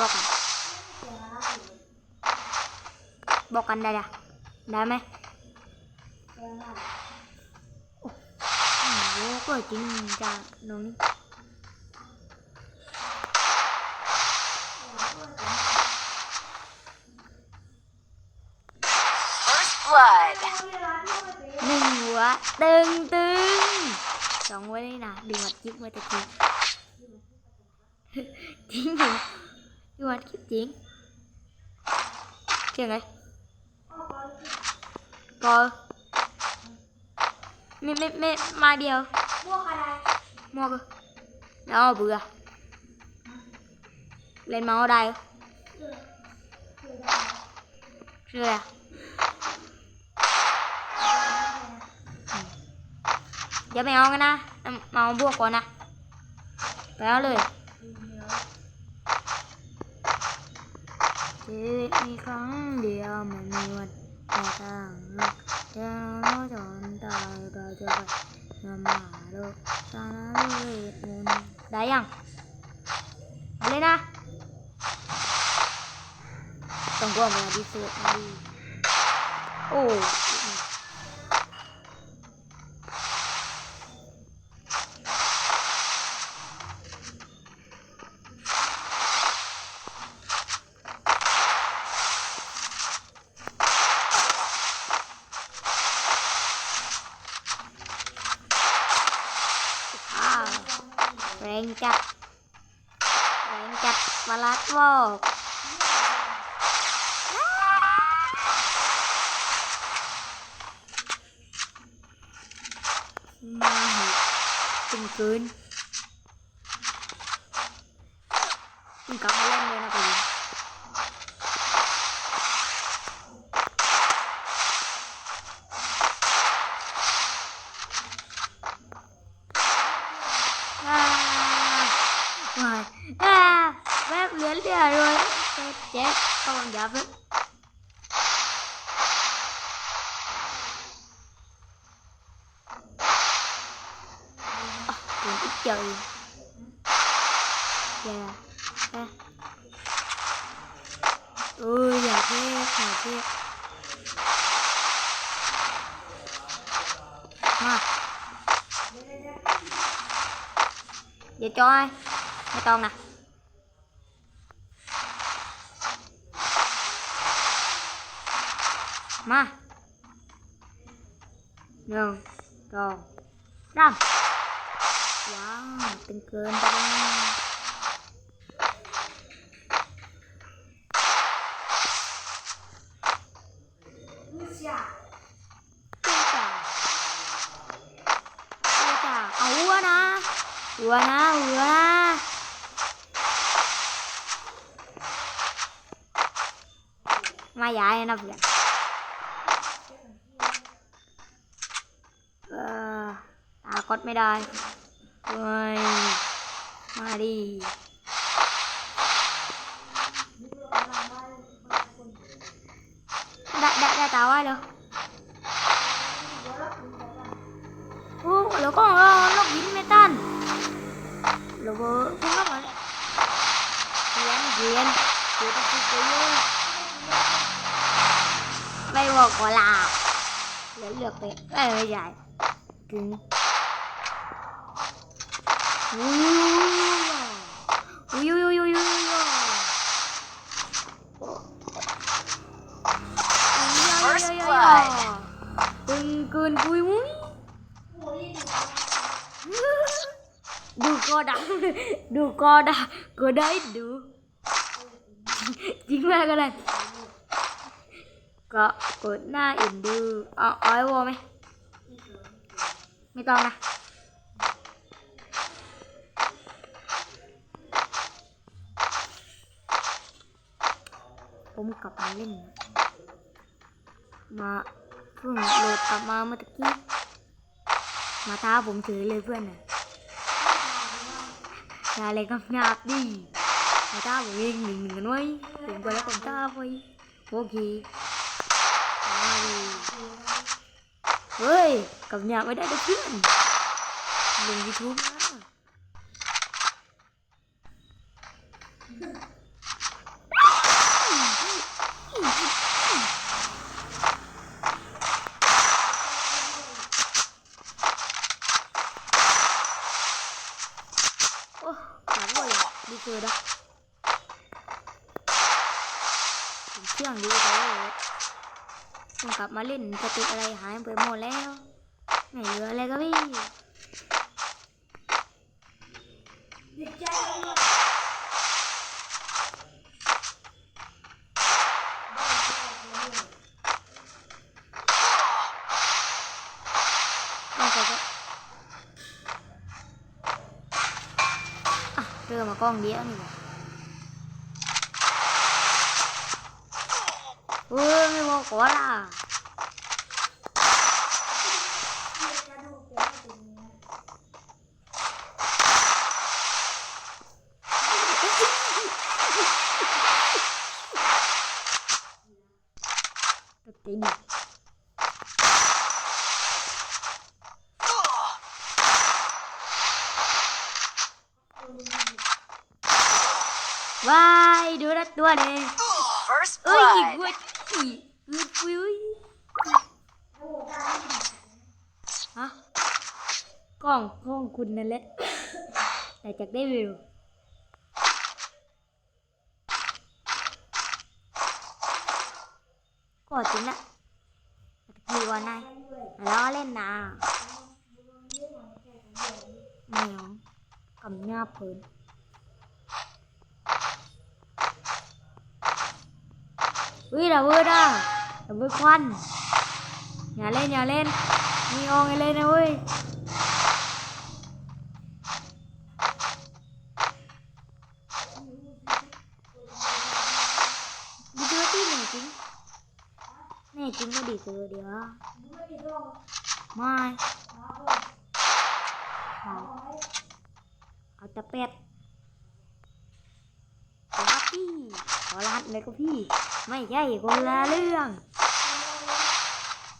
บอกกันบอกกันได้จ้ะได้ไหมเรื่องอะไรโอ้โหก็จริงจังน้องนี่ First blood. หนึ่งหัวตึงตึงสองหัวนี่นะดึงวัดคลิปมาตะกี้จริงเหรอดึง วัดคลิปจริงเชื่อไงก็ไม่ไม่ไม่มาเดียว พวกอะไร มัวก็แล้วเบื่อเล่นเมาส์ได้เหรอ เออเออได้ เชื่ออะเดี๋ยวไม่เอากันนะเอามาเอาบวกก่อนนะไปเอาเลย มีครั้งเดียวมันมีวันแต่ต่างโลกเดี๋ยวเราจนตายเราจะไปนำมาโลกสารเลยมนได้ยังเอาเลยนะต้องกลัวมาดิสุดโอ้ chung cơn chung cả một lên đây là cái gì rồi. À, bác đến đây rồi chết không còn ท่อย่าเท่มาเดี๋ยวจอยไม่ต้องนะ มาหนึ่งสองสามว้าวเป็นเกินไปแล้ว ย้ายนะเพื่อนเออตากดไม่ได้เฮ้ยมาดิได้ได้ได้ตาไว้เลย gọi là lấy được đấy đây bây giờ cứng ui ui cơn vui muốn được co đã được co đã cơ đấy được chính là cái này ก็กดหน้าอินดูเอาเอาไอวอไหมไม่ต้องนะผมกลับมาเล่น มาเพิ่งโหลดกลับมาเมื่อกี้ มาท้าผมเฉยเลยเพื่อนนะอย่าอะไรกับหยาบดิมาท้าผมเองหนึ่งหนึ่งกันไว้ผมก็แล้วผมท้าไว้โอเค ơi cặp nhà mới đã được chuyện mình youtube á ô cắn rồi, đi chơi đâu. Hãy subscribe cho kênh Ghiền งเลยดีเกินอะผมเชื่องดีเลยผมกลับมาเล่นสติกอะไรหายไปหมดแล้ว ไม่เหลืออะไรก็พี่เลยต้องไปก็อะเจอมากล้องเดียวนี่ เออไม่บอกก่อนล่ะ จะดูเปลี่ยนตรงนี้ ตัวจริงวายดูนะตัวนี้ First คุณนั่นแหละแต่จากได้วิวก็จริงนะมีวันไหนล้อเล่นนะไม่เอากำยาเพิ่นอุ้ยระเบิดอะระเบิดควันอย่าเล่นอย่าเล่นมีอองอย่าเล่นนะเว้ยดีเจอที่ไหนจริงแน่ จริงก็ดีเจอเดี๋ยวไม่เอาเอาแต่เป็ดขอรับพี่ขอรัดเลยก็พี่ ไม่ใช่คนละเรื่อง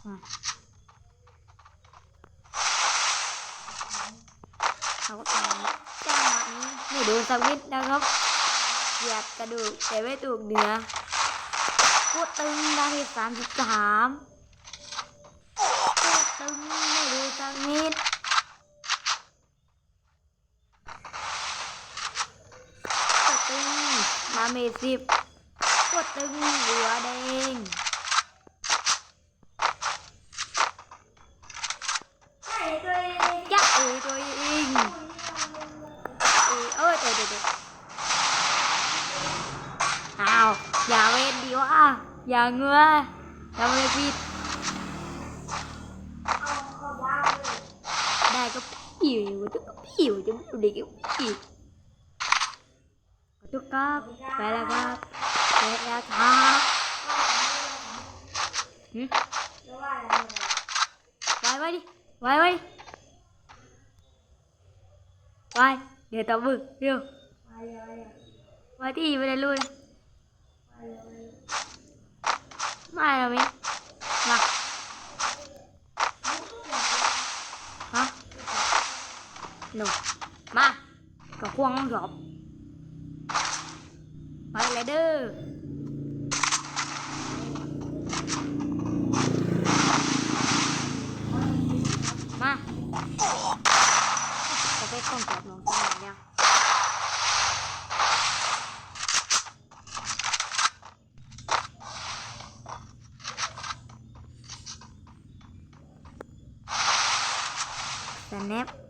มาเขาก็ตายจังหวะนี้ไม่โดนสักนิดนะครับเหยียบกระดูกแต่ไม่ถูกเนื้อพูดตึงได้ที่สามสิบสามพูดตึงไมิดกดตึงมาเมสิบกดตึงหัวแดงใช่ตัวเองจะเอ้ยตัวเองเอ้ยเอ้ยเดี๋ยวเดี๋ยวอ้าวอย่าเว้นดีวะอย่าเงือทำอะไรผิด Gusto ka piyo. Hindi ka piyo. Gusto ka. Pera ka. Pera ka. Hmm? Vai, vai đi. Vai, vai đi. Vai. Để tao bực. Yêu. Vai đi về đây luôn. Mai là mình. Mặc. หนูมากับควงหยอบไปเลยเด้อมาจะไปต้องจับน้องสาวยันปสแนปอันนี้อันนี้ไม่โดนอันนี้ไม่โดนอั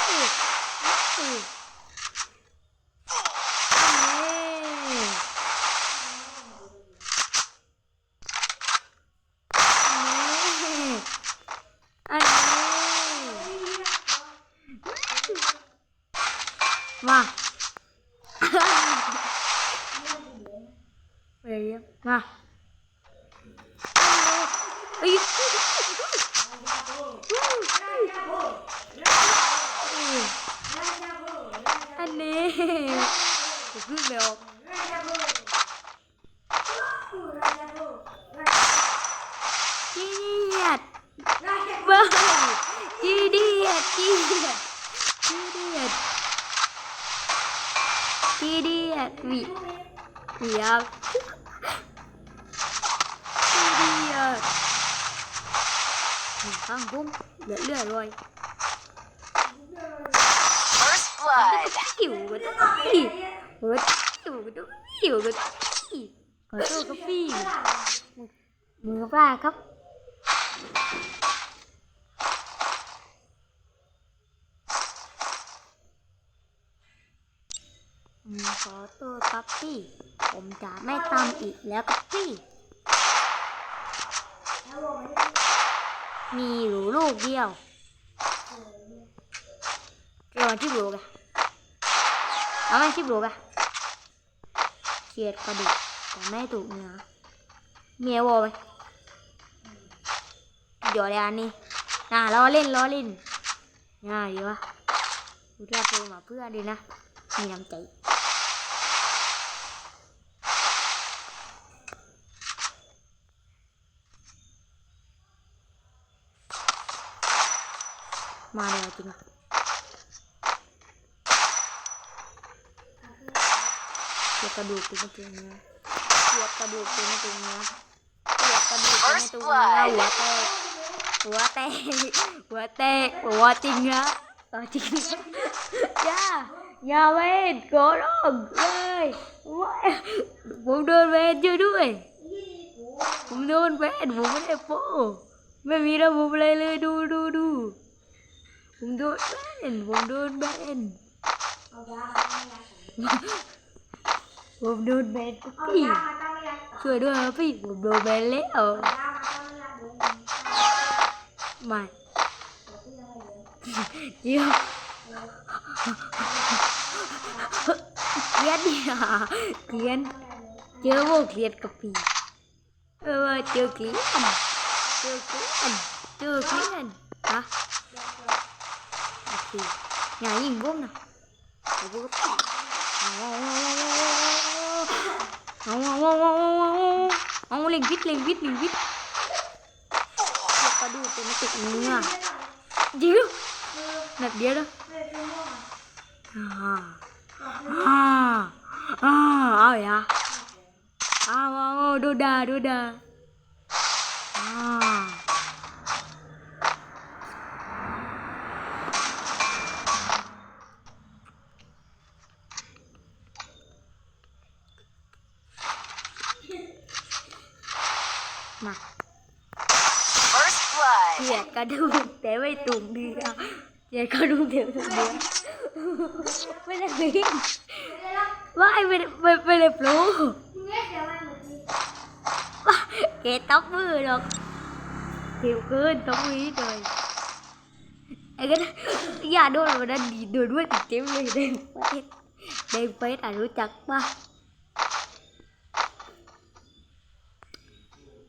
爸 วีหวีเอาจีเดียดหนึ่งข้างบุ้งเลือดเลือดเลย First blood. หิวก็ต้องหิวเฮ้ยหิวก็ต้องหิวก็ต้องหิวขอโทษครับพี่มือปลาครับ ขอโทษครับพี่ ผมจะไม่ทำอีกแล้วครับพี่ มีอยู่ลูกเดียวเกี่ยวกับที่บลูกอะเอาไหมที่บลูกอะเขียดกระดูกแต่ไม่ถูกเนื้อเมียวอไหมเดี๋ยวเลยอันนี้น่าล้อเล่นล้อเล่นน่าดีวะดูท่าเพลงมาเพื่อนดีนะ มีน้ำใจ มาเลยจริงอะเกี่ยวกระดูกเป็นไม่ตรงเนื้อเกี่ยวกระดูกเป็นไม่ตรงเนื้อเกี่ยวกระดูกเป็นไม่ตรงเนื้อหัวแตกหัวแตกหัวแตกหัวจริงนะเออจริงะอย่าอย่าเวนโกรธเลยว้ายผมโดนเวนช่วยด้วยผมโดนเวนผมไม่ได้โป้ไม่มีระบบอะไรเลยดูดูดู ผมโดนแบนผมโดนแบนผมโดนแบนครับพี่ช่วยด้วยครับพี่ผมโดนแบนแล้วม่เดี๋ยวเกลียดเนี่ยเกลียนเจอพวกเกลียดกับพี่เออเจอเกลียนเจอเกลียนเจอเกลียนฮะโอเคอย่ายิงบุ้มนะเดี๋ยวบุ้มก็เออเอาเอเอาเล็งพิษเล็งพิษเขียวกระดูกเป็นเนื้อเดี๋ยวแบ 오케이. gue 이 인공나. 이거 legit, legit, legit. Dia dah. Ah. Ah. Ah, oh ya. Ah, wow. Ah. มา First blood. เกลียดกระดูกแต่ไม่ตุ่มเดียวเกลียดกระดูกเดียวตุ่มเดียวไม่ได้วิ่งว่าไอ้ไม่ได้ไม่ไม่ได้ปลูว่าเกตตบมือหรอกเดี๋ยวเกินตบมือเลยไอ้ก็อย่าโดนมันนั้นดีโดนด้วยติดเต็มเลยเด้งเฟสเด้งเฟสอะรู้จักป่ะ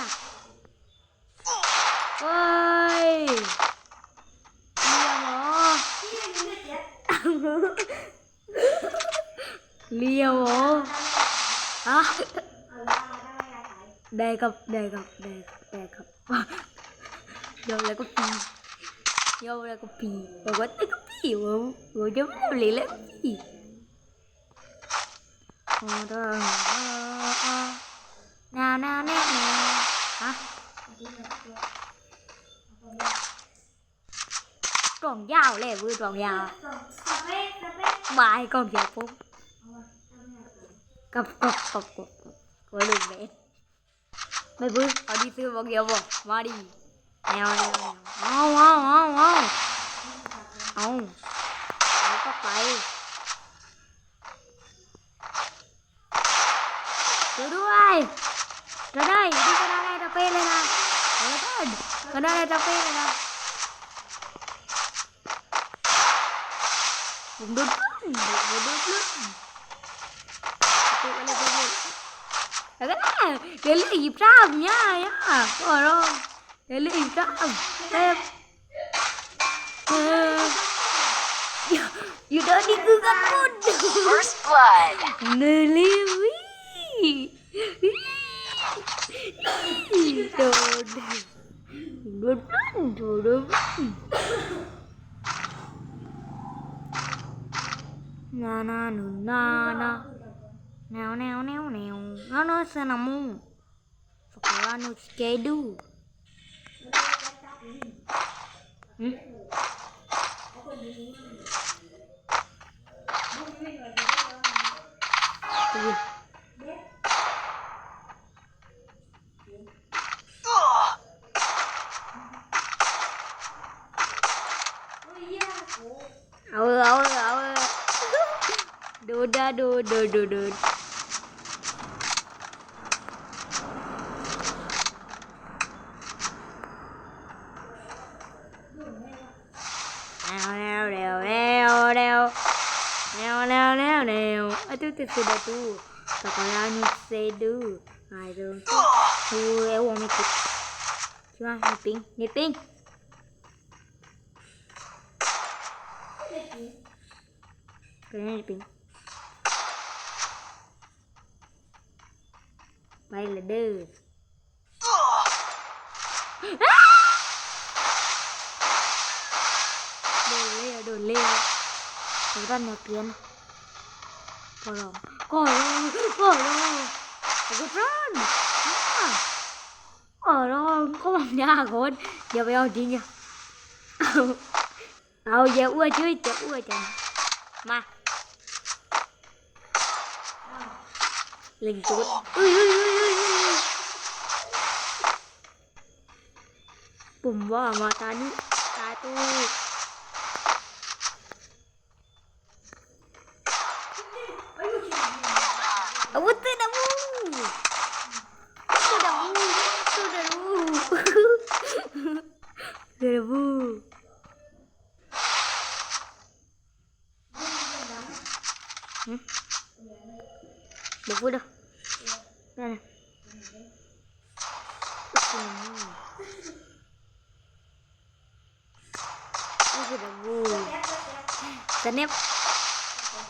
à ôi. Liều hả? À. đề cập đề cập đề cập đề cập. Vô là có pì vô là có pì mà quên tới có pì mà. Mà chấm làm liền lấy pì nào nào nào nào hả? Còn dao lẹ vừa còn dao bài còn dao phút cặp cặp cặp cặp với đường vẽ mày vui, ở đi xưa bọn kiểu bọn mà đi. Nèo nèo nèo không không không không. Không. Không có phải cứu đuôi. Ra đây đi ra đây Rafaelena. Oh my god. Kanal Rafaelena. Bundutin. Bundutin. Agora, ele ir pra minha, minha, coro. Ele ir pra. You don't need Google Food. First blood. Nelly. na na nu na na nào nào nào nào nó nó sẽ nằm mu phải là nó chơi đu Thank you. đu đa đu đu đu đu nào nào nào nào nào nào nào nào à tu tu tu tu. Sao còn là như xe đu. Ai rồi tu eo ông mít chưa nít pin nít pin Grande. ไปละเด้อโดนเลี้ยโดนเลี้ยไปบ้านมาเปลี่ยนพอร้องก็ร้องก็ร้องก็ร้อนก็ร้องก็มันยากคนเดี๋ยวไปเอาจริงอะเอาอยอาอ้วนช่วยจะอ้วนจังมาเล่นจุดอุ้ยอุ้ยอุ้ย ว่ามาตานี้ตาตู้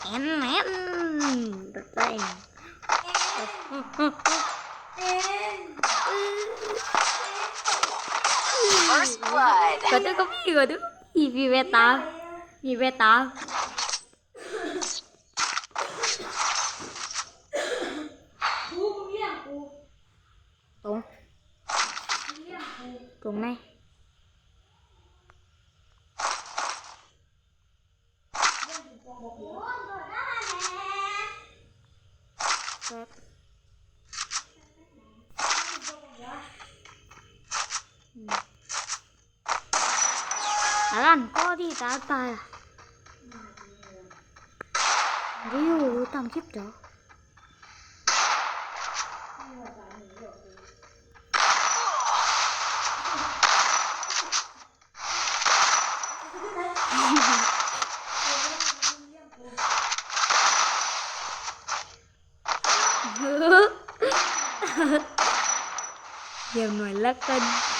Em em. Được đây Có tôi có gì có tôi Gì vì về tao Vì về tao Tùng này. 나란 꺼리 나빠야 리우 땀 깊죠 Dèo nồi lá canh